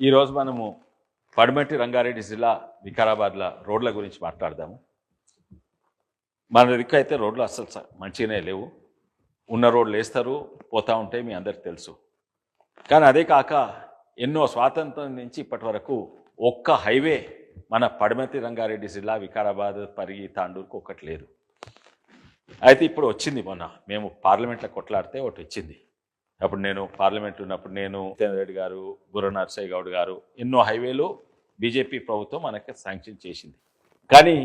ఈరోజు మనము పడమటి రంగారెడ్డి జిల్లా వికారాబాద్ల రోడ్ల గురించి మాట్లాడదాము. మన దిక్కు అయితే రోడ్లు అస్సలు మంచిగానే లేవు. ఉన్న రోడ్లు వేస్తారు పోతా ఉంటాయి మీ అందరికి తెలుసు. కానీ అదే కాక ఎన్నో స్వాతంత్రం నుంచి ఇప్పటి వరకు ఒక్క హైవే మన పడమతి రంగారెడ్డి జిల్లా వికారాబాద్ పరిగి తాండూరుకు ఒకటి లేదు. అయితే ఇప్పుడు వచ్చింది మొన్న. మేము పార్లమెంట్లో కొట్లాడితే ఒకటి వచ్చింది. అప్పుడు నేను పార్లమెంట్ ఉన్నప్పుడు నేను జితేంద్ర రెడ్డి గారు బుర్ర నర్సయ్య గౌడ్ గారు ఎన్నో హైవేలు బీజేపీ ప్రభుత్వం మనకి శాంక్షన్ చేసింది. కానీ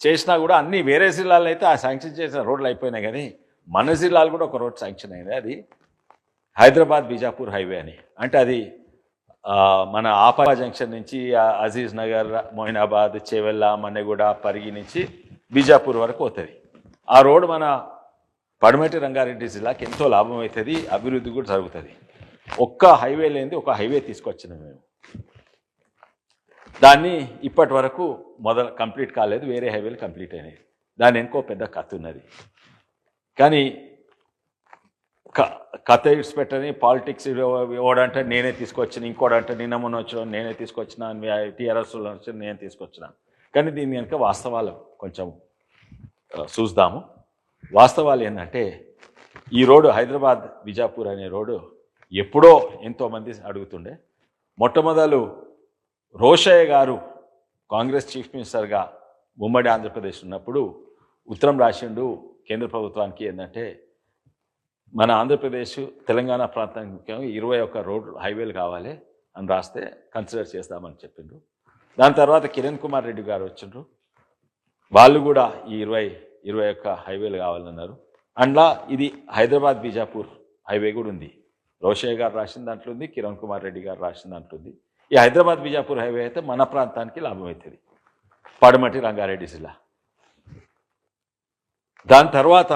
చేసినా కూడా అన్ని వేరే జిల్లాలో అయితే ఆ శాంక్షన్ చేసిన రోడ్లు అయిపోయినాయి కానీ మన జిల్లాలు కూడా ఒక రోడ్ శాంక్షన్ అయింది అది హైదరాబాద్ బీజాపూర్ హైవే అని. అంటే అది మన ఆపా జంక్షన్ నుంచి అజీజ్ నగర్ మొయినాబాద్ చేవెల్ల మన్నెగూడ పరిగి నుంచి బీజాపూర్ వరకు అవుతుంది ఆ రోడ్ మన పడమటి రంగారెడ్డి జిల్లాకి ఎంతో లాభం అవుతుంది అభివృద్ధి కూడా జరుగుతుంది. ఒక్క హైవే లేనిది ఒక హైవే తీసుకొచ్చినాం మేము. దాన్ని ఇప్పటి వరకు మొదలు కంప్లీట్ కాలేదు వేరే హైవేలు కంప్లీట్ అయినాయి. దాని ఇంకో పెద్ద కథ ఉన్నది. కానీ క- కథ ఇడ్స్ పెట్టని పాలిటిక్స్ ఓడంటే నేనే తీసుకొచ్చిన ఇంకోడంటే నిన్న మొన్న వచ్చిన నేనే తీసుకొచ్చిన టీఆర్ఎస్ వచ్చిన నేను తీసుకొచ్చిన. కానీ దీని కనుక వాస్తవాలు కొంచెం చూద్దాము. వాస్తవాలు ఏంటంటే ఈ రోడ్డు హైదరాబాద్ విజాపూర్ అనే రోడ్డు ఎప్పుడో ఎంతోమంది అడుగుతుండే. మొట్టమొదలు రోషయ్య గారు కాంగ్రెస్ చీఫ్ మినిస్టర్గా ఉమ్మడి ఆంధ్రప్రదేశ్ ఉన్నప్పుడు ఉత్తరం రాసిండు కేంద్ర ప్రభుత్వానికి ఏంటంటే మన ఆంధ్రప్రదేశ్ తెలంగాణ ప్రాంతానికి ముఖ్యంగా ఇరవై ఒక్క రోడ్లు హైవేలు కావాలి అని రాస్తే కన్సిడర్ చేస్తామని చెప్పిండ్రు. దాని తర్వాత కిరణ్ కుమార్ రెడ్డి గారు వచ్చిండ్రు. వాళ్ళు కూడా ఈ ఇరవై ఇరవై ఒక్క హైవేలు కావాలన్నారు. అండ్లా ఇది హైదరాబాద్ బీజాపూర్ హైవే కూడా ఉంది. రోషయ్య గారు రాసిన దాంట్లో ఉంది కిరణ్ కుమార్ రెడ్డి గారు రాసిన దాంట్లో ఉంది. ఈ హైదరాబాద్ బీజాపూర్ హైవే అయితే మన ప్రాంతానికి లాభం అవుతుంది పడమటి రంగారెడ్డి జిల్లా. దాని తర్వాత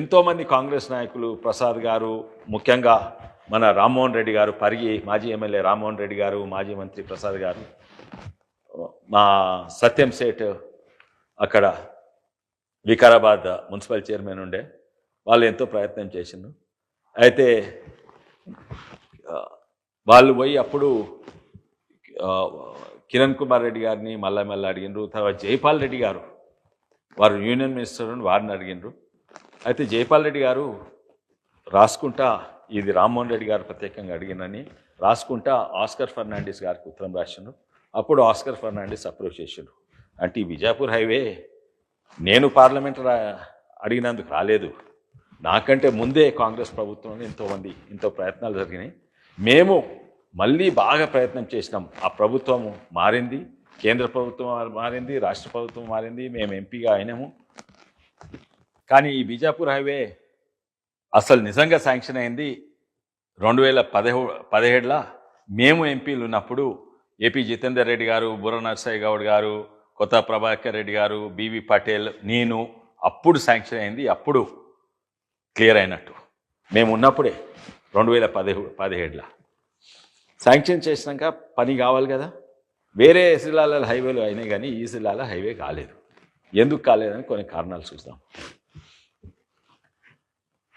ఎంతోమంది కాంగ్రెస్ నాయకులు ప్రసాద్ గారు ముఖ్యంగా మన రామ్మోహన్ రెడ్డి గారు పరిగి మాజీ ఎమ్మెల్యే రామ్మోహన్ రెడ్డి గారు మాజీ మంత్రి ప్రసాద్ గారు మా సత్యం సేట్ అక్కడ వికారాబాద్ మున్సిపల్ చైర్మన్ ఉండే. వాళ్ళు ఎంతో ప్రయత్నం చేసిండ్రు. అయితే వాళ్ళు పోయి అప్పుడు కిరణ్ కుమార్ రెడ్డి గారిని మళ్ళా మళ్ళీ అడిగినారు తర్వాత జైపాల్ రెడ్డి గారు వారు యూనియన్ మినిస్టర్ వారిని అడిగినారు అయితే జైపాల్ రెడ్డి గారు రాసుకుంటా ఇది రామ్మోహన్ రెడ్డి గారు ప్రత్యేకంగా అడిగినని రాసుకుంటా ఆస్కర్ ఫర్నాండిస్ గారికి ఉత్తరం రాసిండ్రు. అప్పుడు ఆస్కర్ ఫర్నాండిస్ అప్రూవ్ చేసిండ్రు. అంటే ఈ విజాపూర్ హైవే నేను పార్లమెంట్ అడిగినందుకు రాలేదు. నాకంటే ముందే కాంగ్రెస్ ప్రభుత్వంలో ఎంతోమంది ఎంతో ప్రయత్నాలు జరిగినాయి. మేము మళ్ళీ బాగా ప్రయత్నం చేసినాం. ఆ ప్రభుత్వం మారింది కేంద్ర ప్రభుత్వం మారింది రాష్ట్ర ప్రభుత్వం మారింది మేము ఎంపీగా అయినాము. కానీ ఈ బీజాపూర్ హైవే అసలు నిజంగా శాంక్షన్ అయింది రెండు వేల పదిహే పదిహేడులో. మేము ఎంపీలు ఉన్నప్పుడు ఏపీ జితేందర్ రెడ్డి గారు బుర్ర నరసయ్య గౌడ్ గారు కొత్త ప్రభాకర్ రెడ్డి గారు బీవీ పటేల్ నేను అప్పుడు శాంక్షన్ అయింది అప్పుడు క్లియర్ అయినట్టు. మేము ఉన్నప్పుడే రెండు వేల పదిహే పదిహేడులో. శాంక్షన్ చేసినాక పని కావాలి కదా? వేరే జిల్లాల హైవేలు అయినాయి కానీ ఈ జిల్లాలో హైవే కాలేదు. ఎందుకు కాలేదని కొన్ని కారణాలు చూద్దాం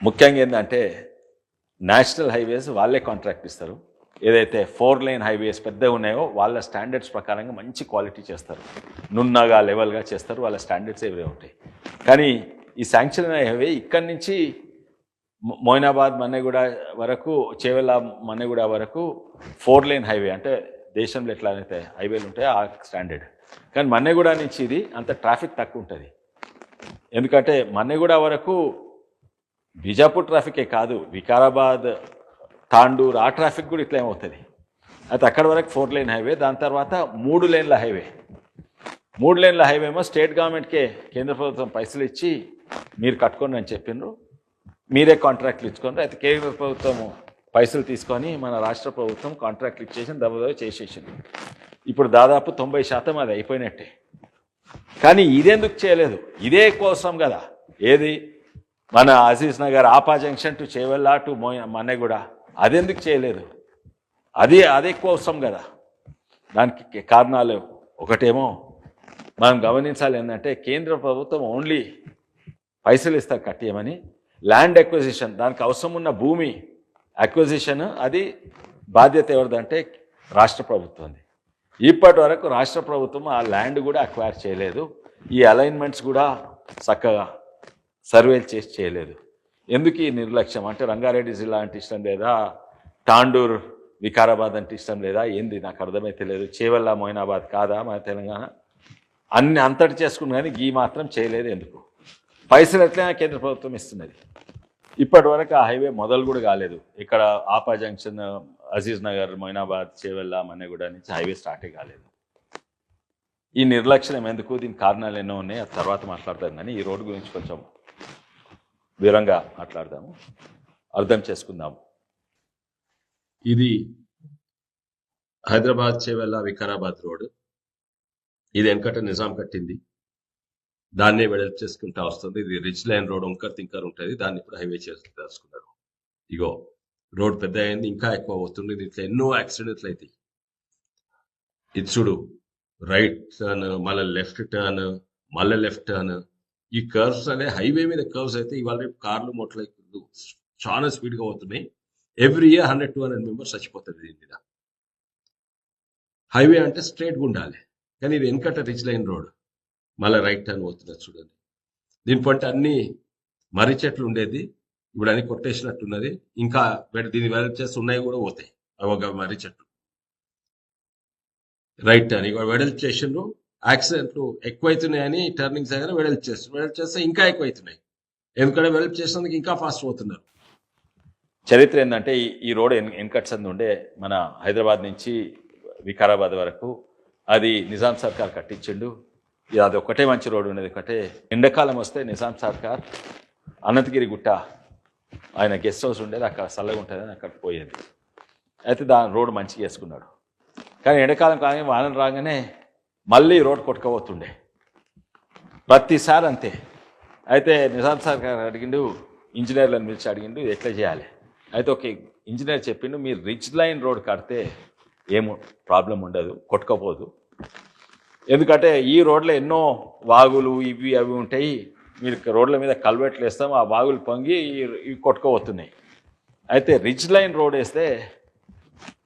ముఖ్యంగా ఏంటంటే నేషనల్ హైవేస్ వాళ్ళే కాంట్రాక్ట్ ఇస్తారు. ఏదైతే ఫోర్ లైన్ హైవేస్ పెద్దగా ఉన్నాయో వాళ్ళ స్టాండర్డ్స్ ప్రకారంగా మంచి క్వాలిటీ చేస్తారు. నున్నగా లెవెల్గా చేస్తారు వాళ్ళ స్టాండర్డ్స్ ఏవే ఉంటాయి. కానీ ఈ శాంక్షన్ హైవే ఇక్కడి నుంచి మోయినాబాద్ మన్నెగూడ వరకు చేవెల మన్నెగూడ వరకు ఫోర్ లైన్ హైవే అంటే దేశంలో ఎట్లా అయితే హైవేలు ఉంటాయో ఆ స్టాండర్డ్. కానీ మన్నెగూడ నుంచి ఇది అంత ట్రాఫిక్ తక్కువ ఉంటుంది ఎందుకంటే మన్నెగూడ వరకు బీజాపూర్ ట్రాఫికే కాదు వికారాబాద్ తాండూర్ ఆ ట్రాఫిక్ కూడా ఇట్లా ఏమవుతుంది అయితే అక్కడ వరకు ఫోర్ లైన్ హైవే దాని తర్వాత మూడు లేన్ల హైవే. మూడు లేన్ల హైవే ఏమో స్టేట్ గవర్నమెంట్కే కేంద్ర ప్రభుత్వం పైసలు ఇచ్చి మీరు కట్టుకోండి అని చెప్పిండ్రు మీరే కాంట్రాక్ట్లు ఇచ్చుకోండి అయితే కేంద్ర ప్రభుత్వము పైసలు తీసుకొని మన రాష్ట్ర ప్రభుత్వం కాంట్రాక్ట్లు ఇచ్చేసి దెబ్బదెబ్బ చేసేసింది. ఇప్పుడు దాదాపు తొంభై శాతం అది అయిపోయినట్టే. కానీ ఇదెందుకు చేయలేదు? ఇదే కోసం కదా. ఏది? మన Aziz Nagar Appa junction to Chevella to మోయ Manneguda. అదెందుకు చేయలేదు? అది అదే కోసం కదా. దానికి కారణాలు ఒకటేమో మనం గమనించాలి ఏంటంటే కేంద్ర ప్రభుత్వం ఓన్లీ పైసలు ఇస్తారు కట్టేయమని. ల్యాండ్ అక్విజిషన్ దానికి అవసరం ఉన్న భూమి అక్విజిషన్ అది బాధ్యత ఎవరిదంటే రాష్ట్ర ప్రభుత్వంది. ఇప్పటి వరకు రాష్ట్ర ప్రభుత్వం ఆ ల్యాండ్ కూడా అక్వైర్ చేయలేదు. ఈ అలైన్మెంట్స్ కూడా చక్కగా సర్వేలు చేసి చేయలేదు. ఎందుకు ఈ నిర్లక్ష్యం? అంటే రంగారెడ్డి జిల్లా అంటే ఇష్టం లేదా? తాండూర్ వికారాబాద్ అంటే ఇష్టం లేదా? ఏంది? నాకు అర్థమైతే లేదు. చేవల్ల మొయినాబాద్ కాదా మన తెలంగాణ? అన్ని అంతటి చేసుకుని కానీ గీ మాత్రం చేయలేదు ఎందుకు? పైసలు ఎట్లయినా కేంద్ర ప్రభుత్వం ఇస్తున్నది. ఇప్పటి వరకు ఆ హైవే మొదలు కూడా కాలేదు. ఇక్కడ ఆపా జంక్షన్ అజీజ్ నగర్ మొయినాబాద్ చేవెళ్ళ మన్నెగూడ నుంచి హైవే స్టార్టే కాలేదు. ఈ నిర్లక్ష్యం ఎందుకు? దీని కారణాలు ఎన్నో ఉన్నాయి. ఆ తర్వాత మాట్లాడతాను. కానీ ఈ రోడ్డు గురించి కొంచెం వివరంగా మాట్లాడదాము. అర్థం చేసుకుందాము. ఇది హైదరాబాద్ చేవెళ్ళ వికారాబాద్ రోడ్. ఇది వెనకట నిజాం కట్టింది. దాన్నే వెడల్పు చేసుకుంటా వస్తుంది. ఇది రిచ్ లైన్ రోడ్ ఒంకర్ తింకర్ ఉంటుంది. దాన్ని ఇప్పుడు హైవే చేసి తెలుసుకున్నారు ఇగో రోడ్ పెద్ద అయింది ఇంకా ఎక్కువ అవుతుంది ఇట్లా ఎన్నో యాక్సిడెంట్లు అవుతాయి ఇది చూడు రైట్ టర్న్ మళ్ళీ లెఫ్ట్ టర్న్ మళ్ళీ లెఫ్ట్ టర్న్ ఈ కర్వ్స్ అనే హైవే మీద కర్వ్స్ అయితే ఇవాళ రేపు కార్లు మొట్టలు చాలా స్పీడ్గా అవుతున్నాయి every year hundred two hundred members చచ్చిపోతుంది దీని మీద. హైవే అంటే స్ట్రైట్గా ఉండాలి. కానీ ఇది వెనకట రిచ్ లైన్ రోడ్ మళ్ళీ రైట్ టర్న్ పోతున్నారు చూడండి. దీని పంట అన్ని మర్రి చెట్లు ఉండేది. ఇప్పుడు అన్ని కొట్టేసినట్టున్నది ఇంకా దీని దీన్ని వెనక ఉన్నాయి కూడా పోతాయి. అవి ఒక మర్రి చెట్లు. రైట్ టర్న్ ఇక వెడల్పు చేసిండ్రు. యాక్సిడెంట్లు ఎక్కువైతున్నాయని టర్నింగ్స్ దగ్గర వెడల్పు చేస్తారు వెడల్పు చేస్తే ఇంకా ఎక్కువైతున్నాయి. ఎందుకంటే వెడల్పు చేసినందుకు ఇంకా ఫాస్ట్ పోతున్నారు. చరిత్ర ఏంటంటే ఈ రోడ్ ఎన్ ఎన్కట్స్ అందు ఉండే మన హైదరాబాద్ నుంచి వికారాబాద్ వరకు అది నిజాం సర్కార్ కట్టించిండు. అది ఒకటే మంచి రోడ్ ఉండేది ఒకటే ఎండాకాలం వస్తే నిజాం సర్కార్ అనంతగిరి గుట్ట ఆయన గెస్ట్ హౌస్ ఉండేది అక్కడ చల్లగా ఉంటుందని అక్కడ పోయేది. అయితే దాని రోడ్డు మంచిగా వేసుకున్నాడు. కానీ ఎండాకాలం కానీ వానలు రాగానే మళ్ళీ రోడ్ కొట్టుకోబోతుండే. ప్రతిసారి అంతే అయితే నిజాం సార్ గారు అడిగిండు ఇంజనీర్లను పిలిచి అడిగిండు ఎట్లా చేయాలి? అయితే ఒక ఇంజనీర్ చెప్పిండు మీరు రిచ్ లైన్ రోడ్ కడితే ఏమో ప్రాబ్లం ఉండదు కొట్టుకోపోదు. ఎందుకంటే ఈ రోడ్లో ఎన్నో వాగులు ఇవి అవి ఉంటాయి మీరు రోడ్ల మీద కల్వెట్లు వేస్తాం ఆ వాగులు పొంగి ఇవి కొట్టుకోబోతున్నాయి. అయితే రిచ్ లైన్ రోడ్ వేస్తే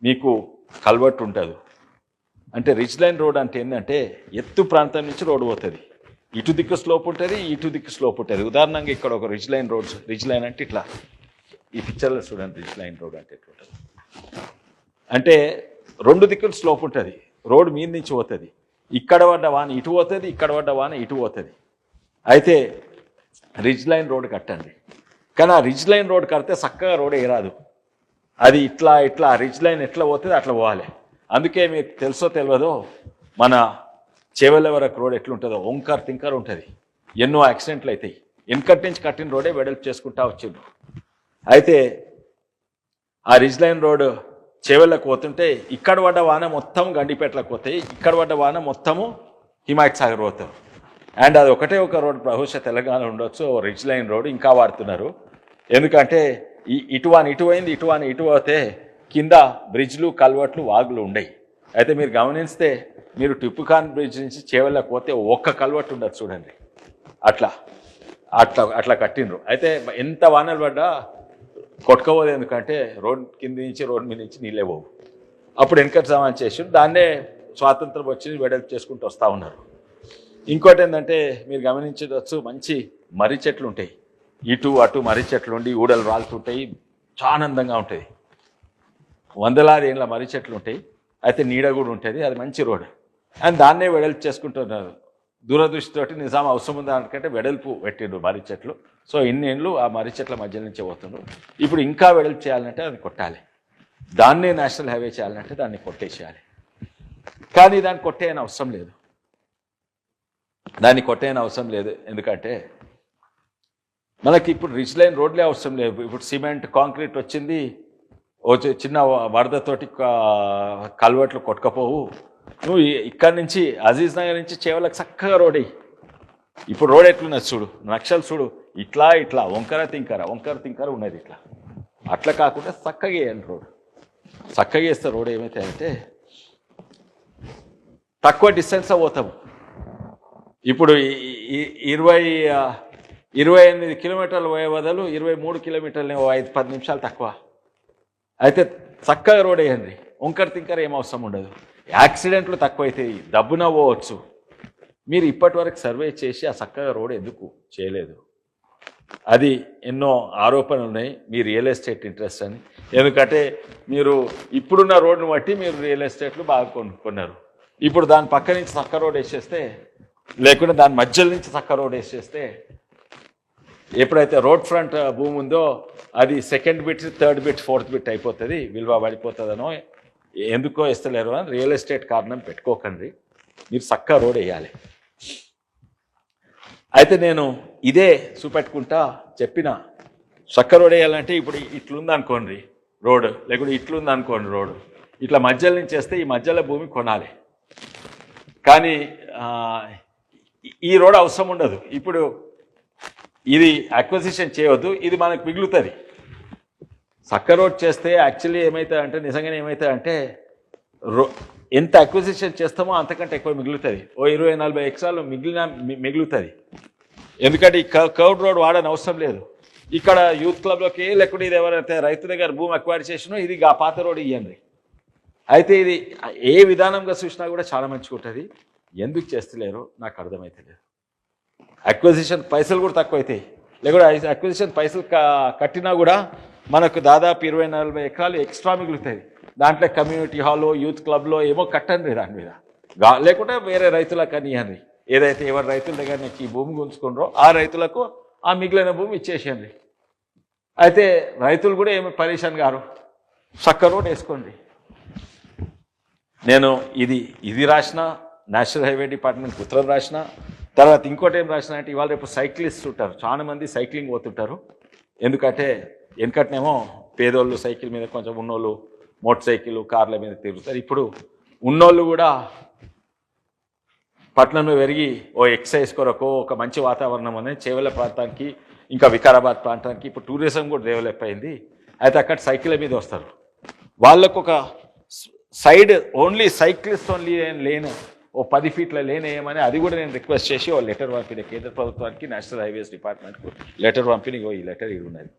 మీకు కల్వర్ట్ ఉంటుంది. అంటే రిచ్ లైన్ రోడ్ అంటే ఏంటంటే ఎత్తు ప్రాంతం నుంచి రోడ్ పోతుంది. ఇటు దిక్కు స్లోప్ ఉంటుంది ఇటు దిక్కు స్లోప్ ఉంటుంది. ఉదాహరణంగా ఇక్కడ ఒక rich line road rich line అంటే ఇట్లా. ఈ పిక్చర్లో చూడండి రిచ్ లైన్ రోడ్ అంటే ఎట్లా అంటే రెండు దిక్కులు స్లోప్ ఉంటుంది. రోడ్ మీద నుంచి పోతుంది. ఇక్కడ పడ్డ వాన ఇటు పోతుంది ఇక్కడ పడ్డ వాన ఇటు పోతుంది. అయితే రిజ్ లైన్ రోడ్ కట్టండి. కానీ ఆ రిజ్ లైన్ రోడ్ కడితే చక్కగా రోడ్ ఏరాదు. అది ఇట్లా ఇట్లా రిజ్ లైన్ ఎట్లా పోతుంది అట్లా పోవాలి. అందుకే మీకు తెలుసో తెలియదో మన చేవెళ్ళ వరకు రోడ్ ఎట్లుంటుందో ఓంకార్ తింకర్ ఉంటుంది. ఎన్నో యాక్సిడెంట్లు అవుతాయి వెనకటి నుంచి కట్టిన రోడే వెడల్పు చేసుకుంటా వచ్చిండు. అయితే ఆ రిజ్ లైన్ రోడ్ చేవెళ్ళకు పోతుంటే ఇక్కడ పడ్డ వాన మొత్తం గండిపేటలకు పోతాయి. ఇక్కడ పడ్డ వాన మొత్తము హిమాయత్ సాగర్ పోతారు అండ్ అది ఒకటే ఒక రోడ్ బహుశా తెలంగాణ ఉండొచ్చు రిజ్ లైన్ రోడ్ ఇంకా వాడుతున్నారు. ఎందుకంటే ఈ ఇటువాని ఇటు అయింది ఇటువాని ఇటు పోతే కింద బ్రిడ్జ్లు కల్వర్ట్లు వాగులు ఉండయి. అయితే మీరు గమనిస్తే మీరు టిప్పు ఖాన్ బ్రిడ్జ్ నుంచి చేవల్లోకి పోతే ఒక్క కల్వర్ట్ ఉండదు చూడండి. అట్లా అట్లా అట్లా కట్టిండ్రు. అయితే ఎంత వానలు పడ్డా కొట్టుకోవద్దు ఎందుకంటే రోడ్ కింద నుంచి రోడ్ మీద నుంచి నీళ్ళే పోవు. అప్పుడు వెనకటి సమాన్ చేసి దాన్నే స్వాతంత్రం వచ్చి వెడల్పు చేసుకుంటూ వస్తూ ఉన్నారు. ఇంకోటి ఏంటంటే మీరు గమనించవచ్చు మంచి మర్రి చెట్లు ఉంటాయి. ఇటు అటు మర్రి చెట్లు ఉండి ఊడలు రాలుతుంటాయి చాలా అందంగా ఉంటుంది వందలాది ఏళ్ళ మర్రి చెట్లు ఉంటాయి. అయితే నీడ కూడా ఉంటుంది. అది మంచి రోడ్. అండ్ దాన్నే వెడల్పు చేసుకుంటున్నారు. దూరదృష్టితోటి నిజాం అవసరం ఉందా అనుకంటే వెడల్పు పెట్టిండ్రు మర్రి చెట్లు. సో ఇన్ని ఏళ్ళు ఆ మర్రి చెట్ల మధ్య నుంచే పోతుండ్రు. ఇప్పుడు ఇంకా వెడల్పు చేయాలంటే అది కొట్టాలి. దాన్నే నేషనల్ హైవే చేయాలంటే దాన్ని కొట్టేసేయాలి. కానీ దాన్ని కొట్టేయని అవసరం లేదు. దాన్ని కొట్టేయని అవసరం లేదు. ఎందుకంటే మనకి ఇప్పుడు రిచ్ లైన్ రోడ్లే అవసరం లేదు. ఇప్పుడు సిమెంట్ కాంక్రీట్ వచ్చింది. చిన్న వరదతోటి క- కల్వర్ట్లు కొట్టుకపోవు. నువ్వు ఇక్కడి నుంచి అజీజ్ నగర్ నుంచి చేవలకు చక్కగా రోడ్ అయ్యి ఇప్పుడు రోడ్ ఎట్లున్నది చూడు నక్షలు చూడు. ఇట్లా ఇట్లా వంకర తింకర వంకర తింకర ఉన్నది ఇట్లా. అట్లా కాకుండా చక్కగా వేయాలి రోడ్. చక్కగా వేస్తే రోడ్ ఏమైతే అంటే తక్కువ డిస్టెన్స్ పోతాము ఇప్పుడు ఇరవై ఇరవై ఎనిమిది కిలోమీటర్లు పోయే బదులు ఇరవై మూడు కిలోమీటర్లు ఓ ఐదు పది నిమిషాలు తక్కువ. అయితే చక్కగా రోడ్ వేయండి. వంకర తింకర ఏం అవసరం ఉండదు. యాక్సిడెంట్లు తక్కువైతే డబ్బున పోవచ్చు మీరు ఇప్పటి వరకు సర్వే చేసి ఆ చక్కగా రోడ్ ఎందుకు చేయలేదు? అది ఎన్నో ఆరోపణలు ఉన్నాయి. మీ రియల్ ఎస్టేట్ ఇంట్రెస్ట్ అని. ఎందుకంటే మీరు ఇప్పుడున్న రోడ్ను బట్టి మీరు రియల్ ఎస్టేట్లు బాగా కొనుక్కున్నారు. ఇప్పుడు దాని పక్క నుంచి చక్క రోడ్ వేసేస్తే లేకుంటే దాని మధ్యలో నుంచి చక్క రోడ్ వేసేస్తే ఎప్పుడైతే రోడ్ ఫ్రంట్ భూమి ఉందో అది second bit third bit fourth bit అయిపోతుంది విలువ పడిపోతుందనో ఎందుకో ఇస్తలేరు అని రియల్ ఎస్టేట్ కారణం పెట్టుకోకండి. మీరు చక్క రోడ్ వేయాలి. అయితే నేను ఇదే చూపెట్టుకుంటా చెప్పిన చక్క రోడ్ వేయాలంటే ఇప్పుడు ఇట్లుందనుకోండి రోడ్ లేకుంటే ఇట్లుంది అనుకోండి రోడ్. ఇట్లా మధ్యలో నుంచి వేస్తే ఈ మధ్యలో భూమి కొనాలి. కానీ ఈ- ఈ రోడ్ అవసరం ఉండదు. ఇప్పుడు ఇది అక్వజిషన్ చేయవద్దు ఇది మనకు మిగులుతుంది. చక్క రోడ్ చేస్తే యాక్చువల్లీ ఏమవుతుంది అంటే నిజంగానే ఏమవుతుంది అంటే రో ఎంత అక్విజిషన్ చేస్తామో అంతకంటే ఎక్కువ మిగులుతుంది. ఓ ఇరవై నలభై ఎకరాలు మిగిలిన మిగులుతుంది. ఎందుకంటే ఈ కర్వ్ రోడ్ వాడని అవసరం లేదు. ఇక్కడ యూత్ క్లబ్లోకి లేకుండా ఇది ఎవరైతే రైతు దగ్గర భూమి అక్వైర్ చేసినో ఇది ఆ పాత రోడ్ ఇవ్వండి అయితే ఇది ఏ విధానంగా చూసినా కూడా చాలా మంచిగా ఉంటుంది. ఎందుకు చేస్తలేరో నాకు అర్థమైతలేదు. అక్విజిషన్ పైసలు కూడా తక్కువ అవుతాయి లేకుంటే అక్విజిషన్ పైసలు కట్టినా కూడా మనకు దాదాపు ఇరవై నలభై ఎకరాలు ఎక్స్ట్రా మిగులుతాయి. దాంట్లో కమ్యూనిటీ హాల్లో యూత్ క్లబ్లో ఏమో కట్టండి దాని మీద. లేకుంటే వేరే రైతులకు అని ఏదైతే ఎవరి రైతుల దగ్గర నుంచి ఈ భూమి గుంజుకున్నారో ఆ రైతులకు ఆ మిగిలిన భూమి ఇచ్చేసేయండి. అయితే రైతులు కూడా ఏమి పరేషాన్ గారు? చక్క రోడ్ వేసుకోండి. నేను ఇది ఇది రాసిన నేషనల్ హైవే డిపార్ట్మెంట్ ఉత్తరం రాసిన తర్వాత ఇంకోటి ఏం రాసిన అంటే ఇవాళ రేపు సైక్లిస్ట్ ఉంటారు. చాలా మంది సైక్లింగ్ పోతుంటారు. ఎందుకంటే వెనకటనేమో పేదోళ్ళు సైకిల్ మీద కొంచెం ఉన్నోళ్ళు మోటార్ సైకిల్ కార్ల మీద తిరుగుతారు. ఇప్పుడు ఉన్నోళ్ళు కూడా పట్టణంలో పెరిగి ఓ ఎక్సర్సైజ్ కొరకు ఒక మంచి వాతావరణం అనేది చేవల ప్రాంతానికి ఇంకా వికారాబాద్ ప్రాంతానికి ఇప్పుడు టూరిజం కూడా డెవలప్ అయింది. అయితే అక్కడ సైకిల్ మీద వస్తారు. వాళ్ళకు ఒక సైడ్ ఓన్లీ సైక్లిస్ట్ ఓన్లీ లేని. ఓ పది ఫీట్ల లేనేయమని అది కూడా నేను రిక్వెస్ట్ చేసి ఓ లెటర్ పంపిన కేంద్ర ప్రభుత్వానికి నేషనల్ హైవేస్ డిపార్ట్మెంట్కు లెటర్ పంపిన ఓ ఈ లెటర్ ఇది ఉన్నది.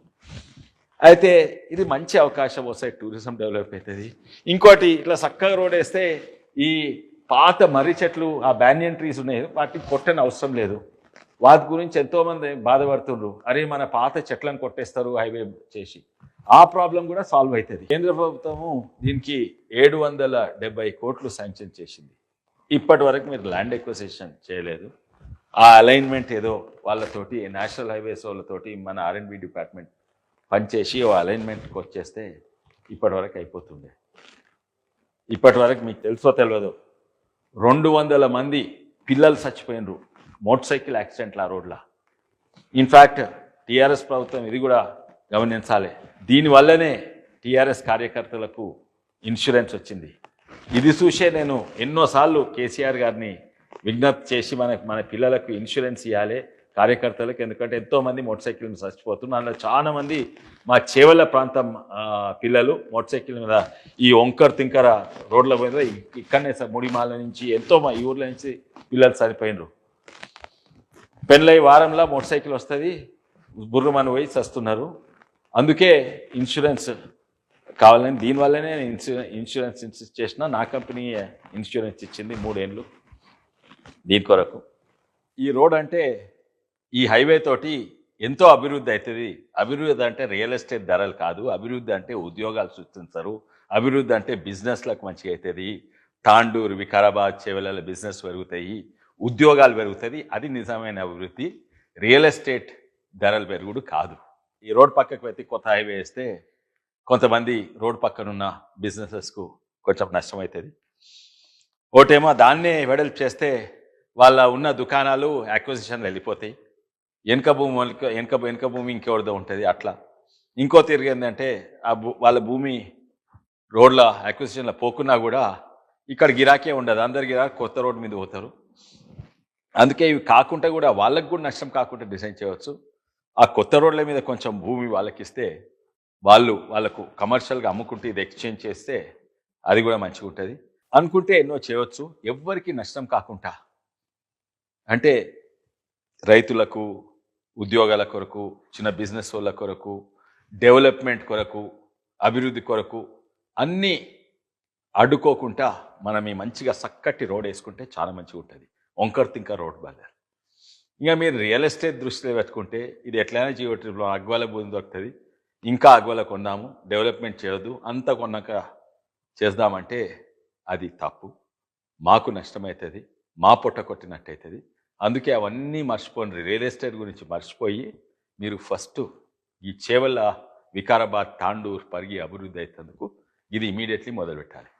అయితే ఇది మంచి అవకాశం వస్తాయి టూరిజం డెవలప్ అవుతుంది. ఇంకోటి ఇట్లా చక్కగా రోడ్ వేస్తే ఈ పాత మర్రి చెట్లు ఆ బ్యానియన్ ట్రీస్ ఉన్నాయి వాటికి కొట్టని అవసరం లేదు. వాటి గురించి ఎంతోమంది బాధపడుతుండ్రు. అరే మన పాత చెట్లను కొట్టేస్తారు హైవే చేసి. ఆ ప్రాబ్లం కూడా సాల్వ్ అవుతుంది. కేంద్ర ప్రభుత్వము దీనికి ఏడు వందల డెబ్బై కోట్లు శాంక్షన్ చేసింది. ఇప్పటి వరకు మీరు ల్యాండ్ ఎక్వసేషన్ చేయలేదు. ఆ అలైన్మెంట్ ఏదో వాళ్ళతోటి నేషనల్ హైవేస్ వాళ్ళతోటి మన ఆర్ఎండ్బి డిపార్ట్మెంట్ పనిచేసి ఓ అలైన్మెంట్కి వచ్చేస్తే ఇప్పటి వరకు అయిపోతుండే. ఇప్పటి వరకు మీకు తెలుసో తెలియదు రెండు వందల మంది పిల్లలు చచ్చిపోయినరు మోటార్ సైకిల్ యాక్సిడెంట్లు ఆ రోడ్ల. ఇన్ఫ్యాక్ట్ టీఆర్ఎస్ ప్రభుత్వం ఇది కూడా గమనించాలి. దీనివల్లనే టీఆర్ఎస్ కార్యకర్తలకు ఇన్సూరెన్స్ వచ్చింది. ఇది చూసే నేను ఎన్నోసార్లు కేసీఆర్ గారిని విజ్ఞప్తి చేసి మన మన పిల్లలకు ఇన్సూరెన్స్ ఇవ్వాలి కార్యకర్తలకు ఎందుకంటే ఎంతోమంది మోటార్ సైకిల్ మీద చచ్చిపోతున్నారు. అందులో చాలామంది మా చేవల ప్రాంతం పిల్లలు మోటార్ సైకిల్ మీద ఈ ఒంకర్ తింకర రోడ్ల మీద ఇక్కడనే ముడిమాల నుంచి ఎంతో మా ఈ ఊర్ల నుంచి పిల్లలు చనిపోయినరు. పెళ్ళై వారంలో మోటార్ సైకిల్ వస్తుంది బుర్రమని పోయి చస్తున్నారు. అందుకే ఇన్సూరెన్స్ కావాలని దీనివల్లనే నేను ఇన్సూరెన్స్ ఇన్సూరెన్స్ ఇన్సిస్ట్ చేసిన నా కంపెనీ ఇన్సూరెన్స్ ఇచ్చింది మూడేళ్ళు దీని కొరకు. ఈ రోడ్ అంటే ఈ హైవే తోటి ఎంతో అభివృద్ధి అవుతుంది అభివృద్ధి అంటే రియల్ ఎస్టేట్ ధరలు కాదు. అభివృద్ధి అంటే ఉద్యోగాలు సృష్టిస్తారు అభివృద్ధి అంటే బిజినెస్లకు మంచిగా అవుతుంది తాండూరు వికారాబాద్ చెవెల బిజినెస్ పెరుగుతాయి. ఉద్యోగాలు పెరుగుతుంది అది నిజమైన అభివృద్ధి. రియల్ ఎస్టేట్ ధరలు పెరుగుడు కాదు. ఈ రోడ్ పక్కకు పెట్టి కొత్త హైవే వేస్తే కొంతమంది రోడ్ పక్కనున్న బిజినెసెస్కు కొంచెం నష్టం అవుతుంది ఒకటేమో దాన్నే వెడల్పు చేస్తే వాళ్ళ ఉన్న దుకాణాలు అక్విజిషన్లు వెళ్ళిపోతాయి. వెనక భూమి వాళ్ళకి వెనక వెనక భూమి ఇంకెవరిదో ఉంటుంది అట్లా. ఇంకో తిరిగి ఏంటంటే ఆ భూ వాళ్ళ భూమి రోడ్ల అక్విజిషన్లో పోకున్నా కూడా ఇక్కడ గిరాకే ఉండదు. అందరి గిరాకీ కొత్త రోడ్ మీద పోతారు. అందుకే ఇవి కాకుండా కూడా వాళ్ళకు కూడా నష్టం కాకుండా డిజైన్ చేయవచ్చు. ఆ కొత్త రోడ్ల మీద కొంచెం భూమి వాళ్ళకి ఇస్తే వాళ్ళు వాళ్ళకు కమర్షియల్గా అమ్ముకుంటే ఇది ఎక్స్చేంజ్ చేస్తే అది కూడా మంచిగా ఉంటుంది. అనుకుంటే ఎన్నో చేయవచ్చు ఎవ్వరికి నష్టం కాకుండా అంటే రైతులకు ఉద్యోగాల కొరకు చిన్న బిజినెస్ వాళ్ళ కొరకు డెవలప్మెంట్ కొరకు అభివృద్ధి కొరకు అన్నీ అడ్డుకోకుండా మనం ఈ మంచిగా చక్కటి రోడ్ వేసుకుంటే చాలా మంచిగా ఉంటుంది. వంకర్ తింకర్ రోడ్ బాగా. ఇంకా మీరు రియల్ ఎస్టేట్ దృష్టిలో పెట్టుకుంటే ఇది ఎట్లయినా జీవట్రిప్లో అగ్వాల భూమి దొరుకుతుంది. ఇంకా అగవల కొన్నాము డెవలప్మెంట్ చేయదు అంత కొన్నాక చేద్దామంటే అది తప్పు. మాకు నష్టమవుతుంది మా పొట్ట కొట్టినట్టు అవుతుంది అందుకే అవన్నీ మర్చిపోండి. రియల్ ఎస్టేట్ గురించి మర్చిపోయి మీరు ఫస్ట్ ఈ చేవల్ల వికారాబాద్ తాండూర్ పరిగి అభివృద్ధి అవుతుందుకు ఇది ఇమీడియట్లీ మొదలు పెట్టాలి